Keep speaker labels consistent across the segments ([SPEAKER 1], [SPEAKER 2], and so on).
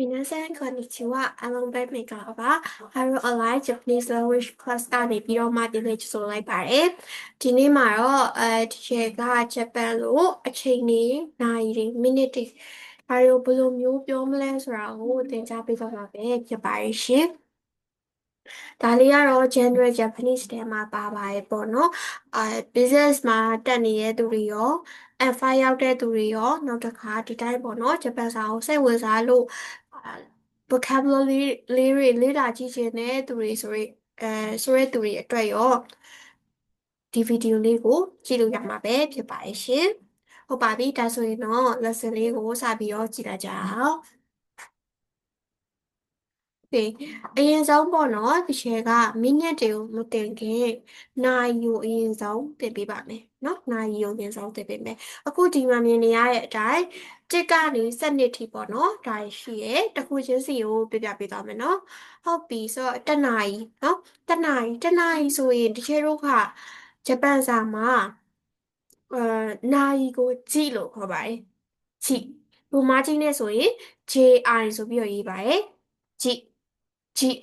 [SPEAKER 1] 皆さん、こんにちは。အလုံးပဲမိတ်ကပါ Haro Online Japanese Language Class ကနေပြီးတော့မှဒီနေ့ဆိုလိုက်ပါတယ်။ဒီနေ့မှာတော့အဲဒီချက်ကဂျပန်လိုအချိန်နေနိုင်တွေမိနစ်တွေဘာလို့ဘယ်လိုမျိုးပြောမလဲဆိုတာကိုသင်ကြားပေးသွားမှာပဲဖြစ်ပါတယ်ရှင်။ဒါလေးကတော့ General Japanese ထဲမှာပါပါတယ်ပေါ့နော်။အဲ business မှာတက်နေတဲ့သူတွေရော F5 ရောက်တဲ့သူတွေရောနောက်တစ်ခါဒီတိုင်းပေါ့နော်ဂျပန်စာကိုစိတ်ဝင်စားလို့ vocabulary လေးတွေလေ့လာကြည့်ချင်တဲ့သူတွေဆိုရင်အဲဆိုရဲသူတွေအတွက်ရောဒီဗီဒီယိုလေးကိုကြည့်လို့ရမှာပဲဖြစ်ပါရဲ့ရှင်။ဟုတ်ပါပြီဒါဆိုရင်တော့ lesson လေးကိုစပြီးတော့ကြည့်လိုက်ကြအောင်။ ကဲအရင်ဆုံးပေါ့နော်ဒီရှယ်ကမိနစ်တွေကိုမတင်ခင်နာရီကိုအရင်ဆုံးတင်ပေးပါမယ်နော်နာရီကိုအရင်ဆုံးတင်ပေးမယ်အခုဒီမှာမြင်နေရတဲ့အတိုင်းတစ်ကနေစနစ်ထိပေါ့နော်ဒါရှိရဲတခုချင်းစီကိုပြပြပေးသွားမယ်နော်ဟုတ်ပြီဆိုတော့တနာရီနော်တနာရီတနာရီဆိုရင်ဒီရှယ်တို့ကဂျပန်စာမှာအဲနာရီကိုကြည့်လို့ခေါ်ပါတယ်ကြည့်ဘူမာကြီးနဲ့ဆိုရင် JI ဆိုပြီးတော့ရေးပါတယ်ကြည့် ကြည့်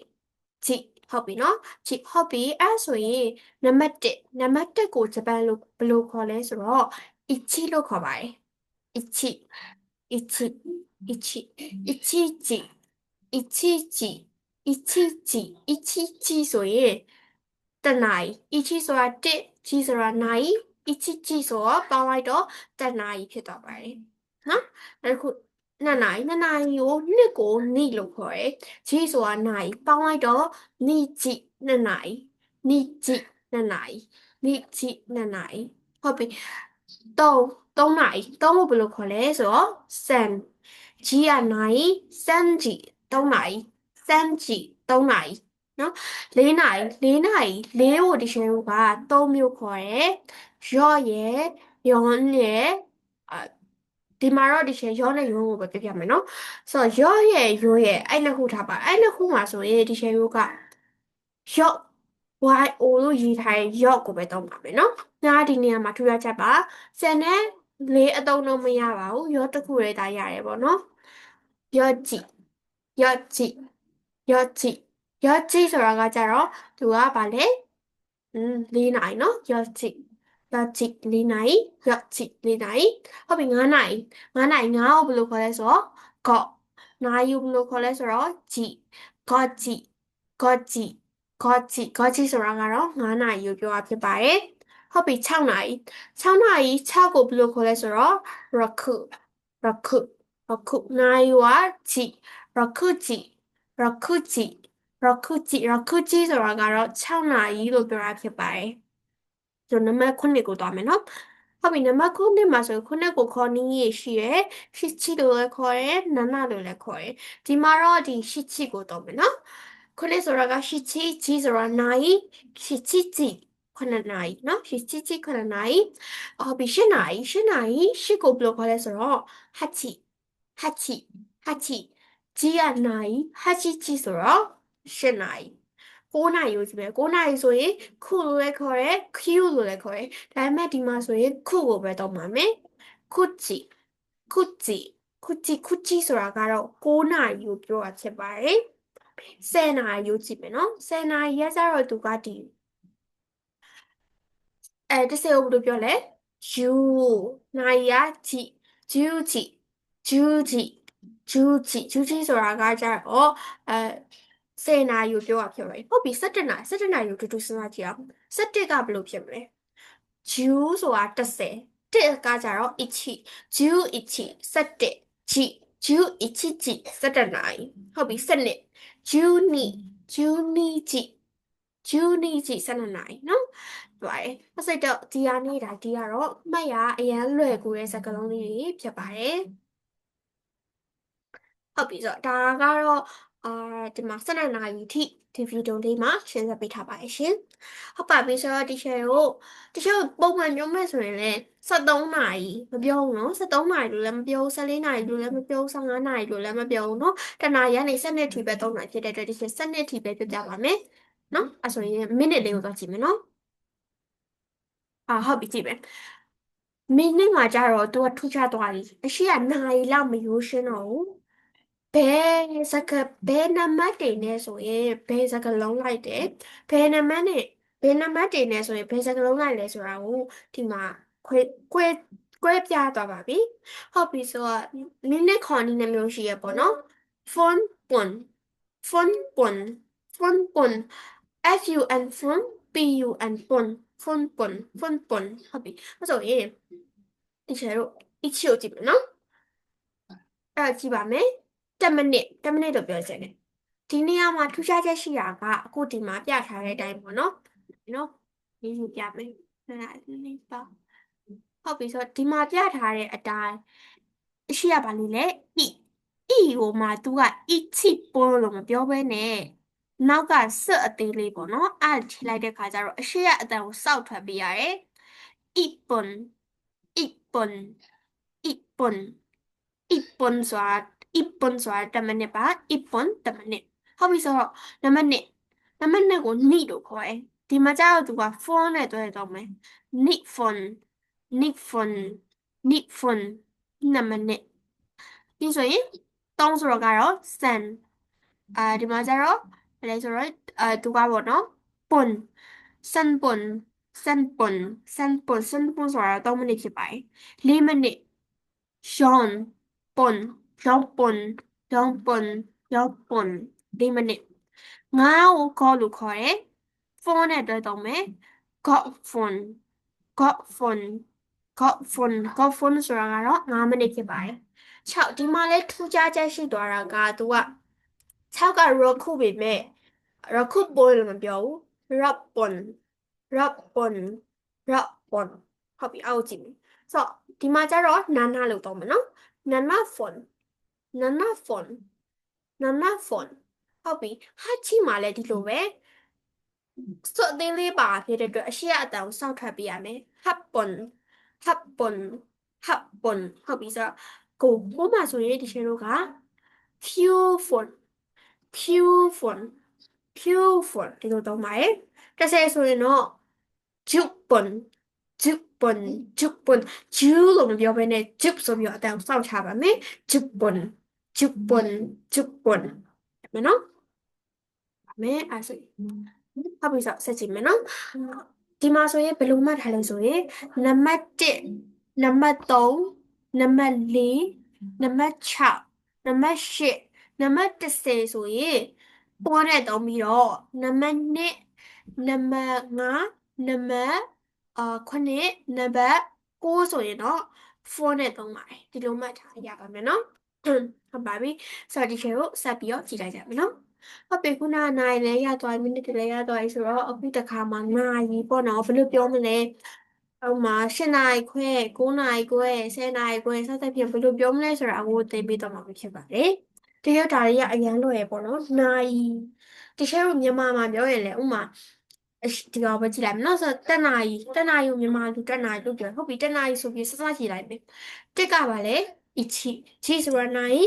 [SPEAKER 1] ကြည့်ဟုတ်ပြီနော်ကြည့်ဟုတ်ပြီအဲ့ဆိုရင်နံပါတ်1နံပါတ်1ကိုဂျပန်လိုဘယ်လိုခေါ်လဲဆိုတော့အချီလို့ခေါ်ပါတယ်အချီအချီအချီအချီကြည့်အချီကြည့်အချီကြည့်အချီကြည့်ဆိုရင်တနိုင်အချီဆိုတာ1ကြီးဆိုတာနိုင်အချီကြည့်ဆိုတော့ပေါင်းလိုက်တော့တနိုင်ဖြစ်သွားပါတယ်နော်အဲ့ခု နှစ်နာရီနှစ်နာရီကိုနှစ်ကိုနိလို့ခေါ်တယ်။ဂျီဆိုတာနာရီပေါင်းလိုက်တော့နိကြည့်နှစ်နာရီနိကြည့်နှစ်နာရီနိကြည့်နှစ်နာရီဟုတ်ပြီ။သုံးသုံးနာရီသုံးကိုဘယ်လိုခေါ်လဲဆိုတော့စံဂျီကနာရီစံဂျီသုံးနာရီစံဂျီသုံးနာရီနော်လေးနာရီလေးနာရီလေးကိုဒီရှင်ကသုံးမျိုးခေါ်တယ်။ရော့ရဲ့ယွန်ရဲ့ ဒီမှာတော့ဒီရှယ်ရောနဲ့ယိုးကိုပဲပြပြမယ်နော်ဆိုတော့ရောရဲ့ယိုးရဲ့အဲ့နှစ်ခုထားပါအဲ့နှစ်ခုမှာဆိုရင်ဒီရှယ်ယိုးကရော YO လို့ရေးထားရင်ရော့ကိုပဲသုံးပါမယ်နော်ညာဒီနေရာမှာထူရချက်ပါဆန်နဲ့လေးအသုံးတော့မရပါဘူးရောတစ်ခုလေးဒါရတယ်ပေါ့နော်ရော့ကြည့်ရော့ကြည့်ရော့ကြည့်ရော့ကြည့်ဆိုတာကကြတော့သူကဗာလဲอืมလေးနိုင်နော်ရော့ကြည့် ယောက်ျီ၄နာရီယောက်ျီ၄နာရီဟုတ်ပြီ9နာရီ9နာရီ9ကိုဘယ်လိုခေါ်လဲဆိုတော့ကော့နာရီကိုဘယ်လိုခေါ်လဲဆိုတော့ဂျီကော့ဂျီကော့ဂျီကော့ဂျီကော့ဂျီဆိုတာကတော့9နာရီကိုပြောတာဖြစ်ပါတယ်ဟုတ်ပြီ6နာရီ6နာရီ6ကိုဘယ်လိုခေါ်လဲဆိုတော့ raku raku raku နာရီကဂျီ raku ဂျီ raku ဂျီ raku ဂျီ raku ဂျီဆိုတာကတော့6နာရီလို့ပြောတာဖြစ်ပါတယ် ကျွန်တော်နံပါတ်9ကိုသွားမယ်နော်ဟုတ်ပြီနံပါတ်9မှာဆိုခုနှစ်ကိုခေါ်နည်းရရှိရယ်ရှိချီလို့လည်းခေါ်တယ်နနလို့လည်းခေါ်တယ်ဒီမှာတော့ဒီရှိချီကိုတော့မယ်နော်ခုနှစ်ဆိုတာကရှိချီချီဆိုတာနိုင်ရှိချီချီခုနှစ်နိုင်နော်ရှိချီချီခုနှစ်နိုင်ဟုတ်ပြီရှင်းနိုင်ရှင်းနိုင်ရှစ်ကိုဘယ်လိုခေါ်လဲဆိုတော့ဟာချီဟာချီဟာချီကြီးရနိုင်ဟာချီချီဆိုတော့ရှင်းနိုင် 9နာရီကိုကြည့်မယ်9နာရီဆိုရင်ခုလို့လည်းခေါ်တယ် Q လို့လည်းခေါ်တယ်ဒါပေမဲ့ဒီမှာဆိုရင်ခုကိုပဲသုံးပါမယ်ခုချီခုချီခုချီခုချီဆိုတာကတော့9နာရီကိုပြောတာဖြစ်ပါတယ်10နာရီကိုကြည့်မယ်နော်10နာရီရကြတော့သူကဒီအဲတစ်စက်ကိုဘယ်လိုပြောလဲယူနာရီကကြည့်ဂျူးကြည့်ဂျူးကြည့်ဂျူးကြည့်ဂျူးကြည့်ဆိုတာကကြတော့အဲ 10နာရီကိုပြောရဖြစ်မယ်ဟုတ်ပြီ17နာရီ17နာရီကိုတူတူစဉ်းစားကြည့်အောင်17ကဘယ်လိုဖြစ်မလဲဂျူးဆိုတာ30တစ်ကကြတော့1ဂျူး1 17ဂျီဂျူး1ဂျီ17နာရီဟုတ်ပြီ7နှစ်ဂျူးနီဂျူးနီဂျီဂျူးနီဂျီ12နာရီနော်ပါတယ်အစိတ်တော့ဒီဟာနေတာဒီကတော့မှတ်ရအရန်လွယ်ကူတဲ့စကားလုံးလေးတွေဖြစ်ပါတယ်ဟုတ်ပြီဆိုတော့ဒါကတော့ အာဒီမှာ12နာရီထိဒီဗီဒီယိုလေးမှာရှင်းပြပေးထားပါတယ်ရှင်ဟုတ်ပါပြီဆိုတော့ဒီချက်ကိုဒီချက်ကိုပုံမှန်ပြောမယ်ဆိုရင်လည်း73နာရီမပြောဘူးနော်73နာရီလို့လည်းမပြောဘူး14နာရီလို့လည်းမပြောဘူး15နာရီလို့လည်းမပြောဘူးနော်တနာရီကနေ7နှစ်ထိပဲ3နာရီဖြစ်တဲ့အတွက်ဒီချက်7နှစ်ထိပဲပြပြပါမယ်နော်အဲဆိုရင်မိနစ်လေးကိုသွားကြည့်မယ်နော်အာဟုတ်ပြီကြည့်မယ်မိနစ်မှာကျတော့သူကထူးခြားသွားပြီအရှိကနာရီလောက်မရိုးရှင်းတော့ဘူး ဘယ်စကားဘယ်နံပါတ်တွေနဲ့ဆိုရင်ဘယ်စကားလုံးလိုက်တယ်ဘယ်နံပါတ်နဲ့ဘယ်နံပါတ်တွေနဲ့ဆိုရင်ဘယ်စကားလုံးလိုက်လဲဆိုတာကိုဒီမှာခွဲခွဲခွဲပြသွားပါပြီဟုတ်ပြီဆိုတော့နည်းနည်းခေါ်နည်းနည်းမျိုးရှိရပေါ့နော် phone ပွန် phone ပွန် phone ပွန် f u n phone p u n ပွန် phone ပွန် phone ပွန်ဟုတ်ပြီအဲ့ဆိုရင်ဒီချေတို့一起ကိုကြည့်မယ်နော်အဲ့ဒါကြည့်ပါမယ် 10မိနစ်10မိနစ်လို့ပြောချင်တယ်ဒီနေရာမှာထူးခြားချက်ရှိတာကအခုဒီမှာပြထားတဲ့အတိုင်းပေါ့နော်နော်ရင်းပြမယ်နာနာလေးပါဟုတ်ပြီဆိုဒီမှာပြထားတဲ့အတိုင်းအရှိရပါလိမ့်လေဤဤဟိုမှာ तू ကဤချိပိုးလို့မပြောဘဲနဲ့နောက်ကဆွတ်အသေးလေးပေါ့နော်အဲ့ထိလိုက်တဲ့ခါကျတော့အရှိရအတန်ကိုစောက်ထွက်ပြရတယ်ဤပွန်ဤပွန်ဤပွန်ဤပွန်ဆိုတာ 1ဆိုတာ10မိနစ်ပါ1 10မိနစ်ဟုတ်ပြီဆိုတော့နံပါတ်1နံပါတ်2ကိုနိလို့ခေါ်တယ်ဒီမှာကျတော့သူက phone နဲ့တွဲတော့မယ် nick phone nick phone nick phone နံပါတ်1ပြီးဆိုရင်3ဆိုတော့ကတော့ send အာဒီမှာကျတော့ဘယ်လဲဆိုတော့အာသူကပေါ့နော် pon send pon send pon send pon send pon ဆိုတာ3မိနစ်ဖြစ်ပါတယ်4မိနစ် Sean pon Sean pon Sean pon Sean pon 4မိနစ်ငါ့ကို call လို့ခေါ်တယ်ဖုန်းနဲ့တွဲတော့မယ် got phone got phone got phone got phone ဆိုတာကတော့5မိနစ်ဖြစ်ပါတယ်6ဒီမှာလဲထူးခြားချက်ရှိသွားတာကသူက6က roku ပဲမဲ့ roku ပေါ်လို့မပြောဘူး rap pon rap pon rap pon ဟုတ်ပြီအောက်ကြည့်မယ်ဆိုတော့ဒီမှာကျတော့ နာနာလို့တော့မယ်နော်နာနာ phone နာနာ phone နာနာ phone ဟုတ်ပြီဟာချီမှာလဲဒီလိုပဲစွတ်အသေးလေးပါဖြစ်တဲ့အတွက်အရှိရအတန်ကိုစောင့်ထွက်ပေးရမယ်ဟပ်ပွန်ဟပ်ပွန်ဟပ်ပွန်ဟုတ်ပြီဆိုတော့ကိုကိုမှဆိုရင်ဒီရှင်တို့က pure phone pure phone pure phone ဒီလိုတော့မှာရယ်တစ်ဆယ်ဆိုရင်တော့ juke pon juke pon juke pon ju လို့မပြောဘဲနဲ့ juke ဆိုပြီးတော့အတန်ကိုစောင့်ချပါမယ် juke pon juke pon juke pon မနော်မဲအဲ့ဆိုဟုတ်ပြီဆိုဆက်ကြည့်မယ်နော်ဒီမှာဆိုရင်ဘယ်လိုမှတ်ထားလဲဆိုရင်နံပါတ်1နံပါတ်3နံပါတ်4နံပါတ်6နံပါတ်8နံပါတ်10ဆိုရင်ပေါ်နဲ့တုံးပြီးတော့နံပါတ်2နံပါတ်5နံပါတ်အာ9နံပါတ်9ဆိုရင်တော့ဖုန်းနဲ့တုံးပါတယ်ဒီလိုမှတ်ထားရပါမယ်နော် ဟုတ်ပါပြီဆိုတော့ဒီချေကိုဆက်ပြီးတော့ကြည့်လိုက်ကြမယ်နော်ဟုတ်ပြီခုနကနိုင်လည်းရသွားမိနစ်တလည်းရသွားပြီဆိုတော့အခုတခါမှနိုင်ပြီပေါ့နော်ဘယ်လိုပြောမလဲဟိုမှာ၈နာရီခွဲ9နာရီခွဲ10နာရီခွဲစသဖြင့်ဘယ်လိုပြောမလဲဆိုတာအခုသင်ပေးတော့မှာဖြစ်ပါတယ်တကယ်ဒါတွေကအရန်လွယ်ပေါ့နော်နိုင်တကယ်လို့မြန်မာမှာပြောရင်လည်းဥမာအရှိဒီကောင်ပဲကြည့်လိုက်မယ်နော်ဆိုတော့တက်နာရီတက်နာရီကိုမြန်မာလူတက်နာရီလို့ပြောဟုတ်ပြီတက်နာရီဆိုပြီးစစကြည့်လိုက်မယ်တက်ကပါလေ一起ချီဆိုတာနိုင်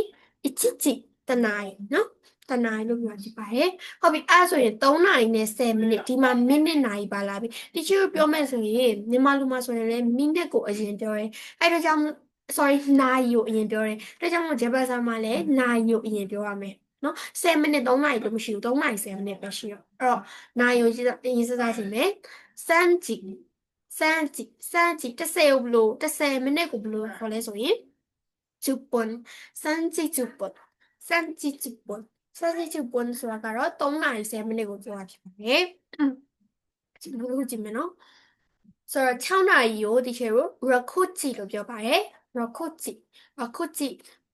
[SPEAKER 1] 一起ကြည့်တနာရီနော်တနာရီလို့ပြောကြည့်ပါတယ်ဟုတ်ပြီအဲ့ဆိုရင်3နာရီနဲ့10မိနစ်ဒီမှာမိနစ်နာရီပါလာပြီတချို့ပြောမယ်ဆိုရင်မြန်မာလူမှာဆိုရင်လည်းမိနစ်ကိုအရင်ပြောတယ်အဲ့ဒါကြောင့် sorry နာရီကိုအရင်ပြောတယ်ဒါကြောင့်မို့ဂျပန်စာမှာလည်းနာရီကိုအရင်ပြောရမယ်နော်10မိနစ်3နာရီလို့မရှိဘူး3နာရီ10မိနစ်ပဲရှိတော့အဲ့တော့နာရီကိုကြည့်အရင်စစချင်းမယ်စမ်းကြည့်စမ်းကြည့်စမ်းကြည့်10ကိုဘလို့10မိနစ်ကိုဘလို့ခေါ်လဲဆိုရင် 10분 산지10분 산지10분 산지10분ဆိုတာကတော့3နာရီ10မိနစ်ကိုပြောတာဖြစ်ပါတယ်ဒီလိုလိုကြည့်မယ်နော်ဆိုတော့6နာရီကိုဒီချေကို rakuchi လို့ပြောပါတယ် rakuchi rakuchi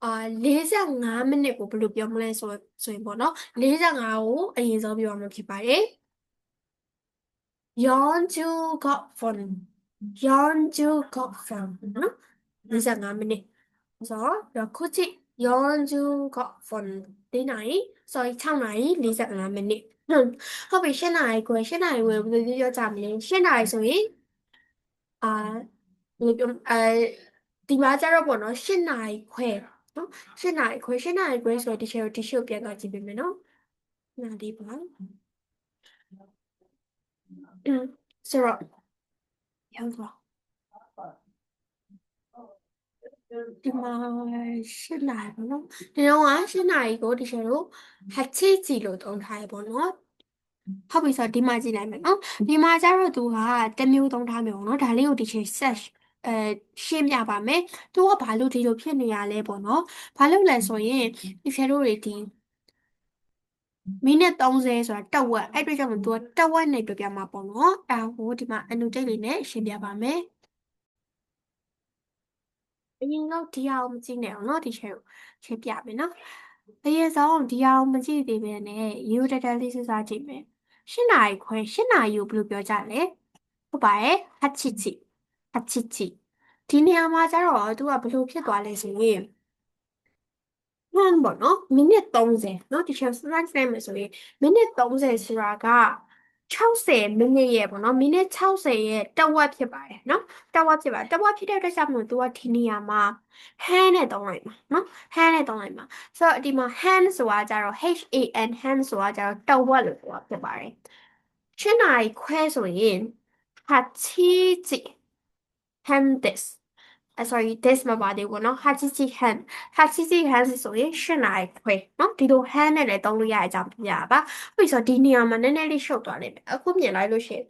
[SPEAKER 1] အာ45မိနစ်ကိုဘယ်လိုပြောမလဲဆိုဆိုရင်ပေါ့နော်45ကိုအရင်ဆုံးပြောမှာဖြစ်ပါတယ်45 분 45 분နော်45မိနစ် ဆိုတော့ခုချိ45 분 4နာရီ sorry 6နာရီ45မိနစ်ဟုတ်ပြီ8နာရီခွဲ8နာရီခွဲဘယ်လိုပြောကြမလဲ8နာရီဆိုရင်အာဘယ်လိုပြောအဲဒီမှာကျတော့ပေါ့နော်8နာရီခွဲနော်8နာရီခွဲ8နာရီခွဲဆိုတော့ဒီချက်ကိုဒီချက်ကိုပြန်သွားကြည့်ပေးမယ်နော်နားလေးပါอืมဆိုတော့ရောက်သွား ဒီမှာ၈နာရီပေါ့နော်ဒီတော့က၈နာရီကိုဒီချက်တို့ဟချီကြည့်လို့သုံးထားရပေါ့နော်ဟုတ်ပြီဆိုတော့ဒီမှာကြည့်လိုက်မယ်နော်ဒီမှာကျတော့သူကတစ်မျိုးသုံးထားမျိုးနော်ဒါလေးကိုဒီချက် search အဲရှင်းပြပါမယ်သူကဘာလို့ဒီလိုဖြစ်နေရလဲပေါ့နော်ဘာလို့လဲဆိုရင်ဒီချက်တို့တွေဒီမိနစ်30ဆိုတာတက်ဝက်အဲ့အတွက်ကြောင့်မို့သူကတက်ဝက်နဲ့ပြပြမှာပေါ့နော်အဲဟိုဒီမှာအနုတိတ်လေးနဲ့ရှင်းပြပါမယ် အရင်တော့ဒီဟာကိုမကြည့်နဲ့အောင်နော်ဒီချက်ကိုရှင်းပြမယ်နော်အရင်ဆုံးဒီဟာကိုမကြည့်သေးပဲနဲ့ရိုးတက်တက်လေးစဉ်းစားကြည့်မယ်၈နာရီခွဲ၈နာရီကိုဘယ်လိုပြောကြလဲဟုတ်ပါရဲ့ဟချီချီဟချီချီဒီနေရာမှာကျတော့သူကဘယ်လိုဖြစ်သွားလဲဆိုရင်မှန်ပေါ့နော်မိနစ်30เนาะဒီချက် slide နဲ့မယ်ဆိုရင်မိနစ်30ဆိုတာက 60မိနစ်ရဲ့ပေါ့နော်မိနစ်60ရဲ့တဝက်ဖြစ်ပါတယ်နော်တဝက်ဖြစ်ပါတယ်တဝက်ဖြစ်တဲ့အတွက်ကြောင့်မလို့ तू ကဒီနေရာမှာဟန်နဲ့တောင်းလိုက်မှာနော်ဟန်နဲ့တောင်းလိုက်မှာဆိုတော့ဒီမှာ hand ဆိုတာကြတော့ H A N hand ဆိုတာကြတော့တဝက်လို့ဆိုတာဖြစ်ပါတယ်7နာရီခွဲဆိုရင်8ကြည့် hand this sorry this မပါသေးဘူးเนาะဟာချီချီ hand ဟာချီချီ hand ဆိုရင်ရှင်းနိုင်ခွဲเนาะဒီလို hand နဲ့လည်းသုံးလို့ရတဲ့အကြောင်းပြရပါပြီဆိုတော့ဒီနေရာမှာနည်းနည်းလေးရှုပ်သွားလိမ့်မယ်အခုမြင်လိုက်လို့ရှိရင်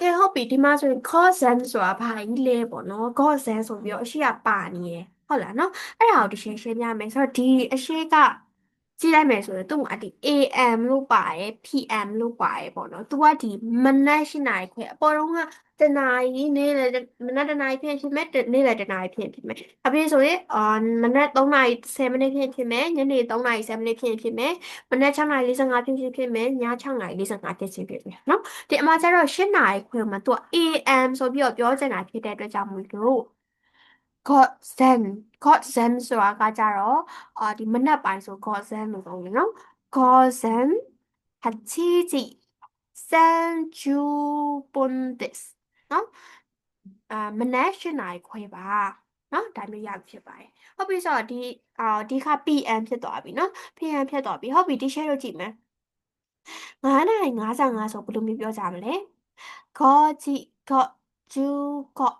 [SPEAKER 1] ကဲဟုတ်ပြီဒီမှာဆိုရင် cosine ဆိုတာဘာကြီးလဲပေါ့နော် cosine ဆိုပြီးတော့အရှိကပါနေရယ်ဟုတ်လားနော်အဲ့ဒါကိုဒီရှင်းရှင်းပြမယ်ဆိုတော့ဒီအရှိက ကြည့်လိုက်မယ်ဆိုရင်သူ့မှာဒီ AM လို့ပါတယ် PM လို့ပါတယ်ပေါ့နော်သူကဒီမနက်၈နာရီခွဲအပေါ်တော့ကတနာရီနေ့လေမနက်တနာရီဖြစ်ဖြစ်မယ်နေ့လေတနာရီဖြစ်ဖြစ်မယ်အပြင်ဆိုရင်အာမနက်3နာရီ10မိနစ်ဖြစ်ဖြစ်မယ်ညနေ3နာရီ10မိနစ်ဖြစ်ဖြစ်မယ်မနက်6နာရီ45ဖြစ်ဖြစ်ဖြစ်မယ်ည6နာရီ45ဖြစ်ဖြစ်ဖြစ်မယ်နော်ဒီအမှာကျတော့8နာရီခွဲမှာသူက AM ဆိုပြီးတော့ပြောချင်တာဖြစ်တဲ့အတွက်ကြောင့်မို့လို့ God Zen God Zen ဆိုတာကကြတော့အာဒီမနက်ပိုင်းဆို God Zen လို့ပြောတယ်နော် God Zen ဟာချီချီ San Ju Bundis နော်အာမနက်၈နာရီခွဲပါနော်ဒါမျိုးရဖြစ်ပါတယ်ဟုတ်ပြီဆိုတော့ဒီအာဒီခါ PM ဖြစ်သွားပြီနော် PM ဖြစ်သွားပြီဟုတ်ပြီဒီ share လို့ကြည့်မယ်9နာရီ55ဆိုဘယ်လိုမျိုးပြောကြမလဲကောကြည့်ကောကျူကော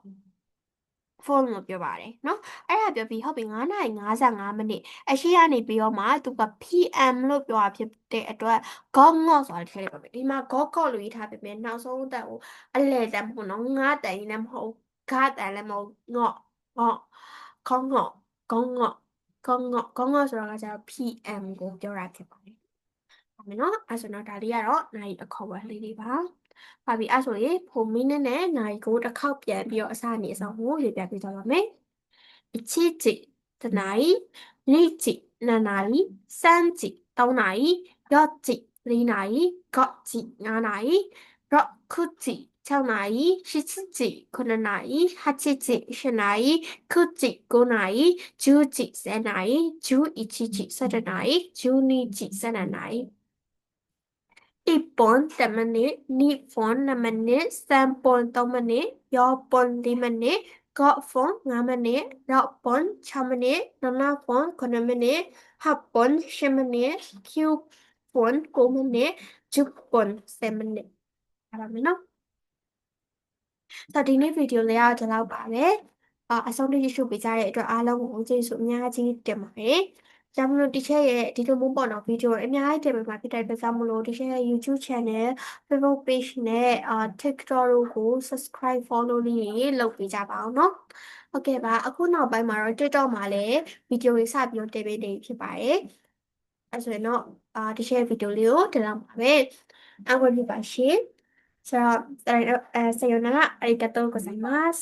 [SPEAKER 1] ဖုန်းလို့ပြောပါတယ်เนาะအဲ့ဒါပြောပြီးဟုတ်ပြီ9နာရီ55မိနစ်အရှိကနေပြီးတော့မှသူက PM လို့ပြောတာဖြစ်တဲ့အတွက် got ငေါ့ဆိုတာထည့်လိုက်ပါမယ်ဒီမှာ got got လို့ရေးထားပေမဲ့နောက်ဆုံးအတက်ကိုအလဲတန်ပေါ့နော်ငါတန်ရင်လည်းမဟုတ်ဂါတန်လည်းမဟုတ်ငေါ့ငေါ့ခေါငေါ့ခေါငေါ့ခေါငေါ့ခေါငေါ့ဆိုတာကကျတော့ PM ကိုပြောတာဖြစ်ပါတယ်ဟုတ်မယ်နော်အဲ့ဆိုတော့ဒါလေးကတော့နိုင်အခေါ်ဝေါ်လေးတွေပါ ပါပြီအဲ့ဆိုရင်ဖိုမီနစ်နဲ့နိုင်ကိုတစ်ခေါက်ပြန်ပြီးတော့အစနေအဆောင်ကိုရေးပြပေးကြပါမယ်အချစ်ချစ်တနိုင်နေ့ချစ်နှစ်နိုင်စမ်းချစ်သုံးနိုင်ရော့ချစ်လေးနိုင်ကော့ချစ်ငါးနိုင်ရော့ခုချစ်6နာရီ8ချစ်9နာရီ8ချစ်10နာရီ9ချစ်9နာရီ10ချစ်10နာရီ11ချစ်17နာရီ12ချစ်17နာရီ 1ပွန်10မိနစ်2ပွန်2မိနစ်3ပွန်3မိနစ်4ပွန်4မိနစ်9ပွန်5မိနစ်6ပွန်6မိနစ်7ပွန်9မိနစ်8ပွန်10မိနစ်9ပွန်9မိနစ်10ပွန်10မိနစ်အဲ့ဒါမယ်နော်ဆိုတော့ဒီနေ့ဗီဒီယိုလေးကတော့ဒီလောက်ပါပဲအာအဆုံးထိရရှိပေးကြတဲ့အတွက်အားလုံးကိုကျေးဇူးအများကြီးတင်ပါတယ် ကြောင့်မလို့ teacher ရဲ့ဒီလိုမျိုးပေါ့နော်ဗီဒီယိုတွေအများကြီးတင်ပေးမှာဖြစ်တဲ့အတွက်ကြောင့်မလို့ teacher ရဲ့ YouTube channel Facebook page နဲ့အာ TikTok တို့ကို subscribe follow လေးတွေလုပ်ပေးကြပါအောင်နော်โอเคပါအခုနောက်ပိုင်းမှာတော့ TikTok မှာလည်းဗီဒီယိုတွေစပြီးတော့တင်ပေးနေဖြစ်ပါတယ်အဲဆိုရင်တော့အာ teacher ဗီဒီယိုလေးကိုတင်တော့မှာပဲအားကိုးပြပါရှင်ဆိုတော့အဲဆယုံနာကအရီဂါတိုကိုဆိုင်မတ်